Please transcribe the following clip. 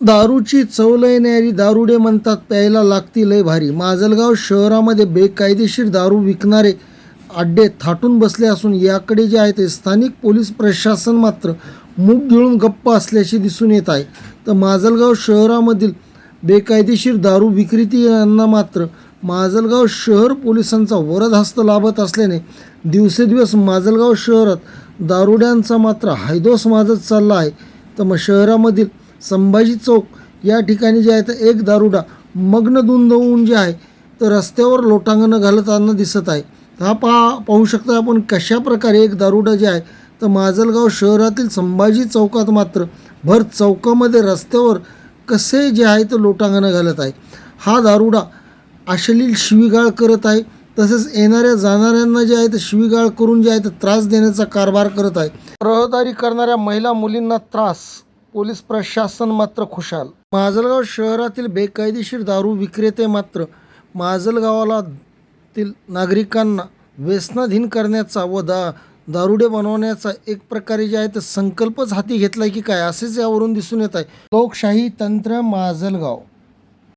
दारूची चव लय न्यारी दारुडे म्हणतात प्यायला लागती लय भारी. माजलगाव शहरामध्ये बेकायदेशीर दारू विकणारे अड्डे थाटून बसले असून याकडे जे आहे ते स्थानिक पोलीस प्रशासन मात्र मूग गिळून गप्प असल्याचे दिसून येत आहे. तर माजलगाव शहरामधील बेकायदेशीर दारू विक्रेती यांना मात्र माजलगाव शहर पोलिसांचा वरदहस्त लाभत असल्याने दिवसेदिवस माजलगाव शहरात दारुड्यांचा मात्र हायदोस माजत चालला आहे. तर मग शहरामधील संभाजी चौक या ठिकाणी जे आहे तर एक दारुडा मग्न धुंदवून होऊन जे आहे तर रस्त्यावर लोटांगणं घालताना दिसत आहे. हा पहा पाहू शकता आपण कशा प्रकारे एक दारुडा जे आहे तर माजलगाव शहरातील संभाजी चौकात मात्र भर चौकामध्ये रस्त्यावर कसे जे आहे तर लोटांगणं घालत आहे. हा दारुडा अश्लील शिवीगाळ करत आहे तसेच येणाऱ्या जाणाऱ्यांना जे आहे ते शिवीगाळ करून जे आहे ते त्रास देण्याचा कारभार करत आहे. रहदारी करणाऱ्या महिला मुलींना त्रास पोलीस प्रशासन मात्र खुशाल. माजलगाव शहरातील बेकायदेशीर दारू विक्रेते मात्र माजलगावाला तील नागरिकांना व्यसनाधीन करण्याचा व दा दारुडे बनवण्याचा एक प्रकारे जे आहे ते संकल्पच हाती घेतला की काय असेच यावरून दिसून येत आहे. लोकशाही तंत्र माजलगाव.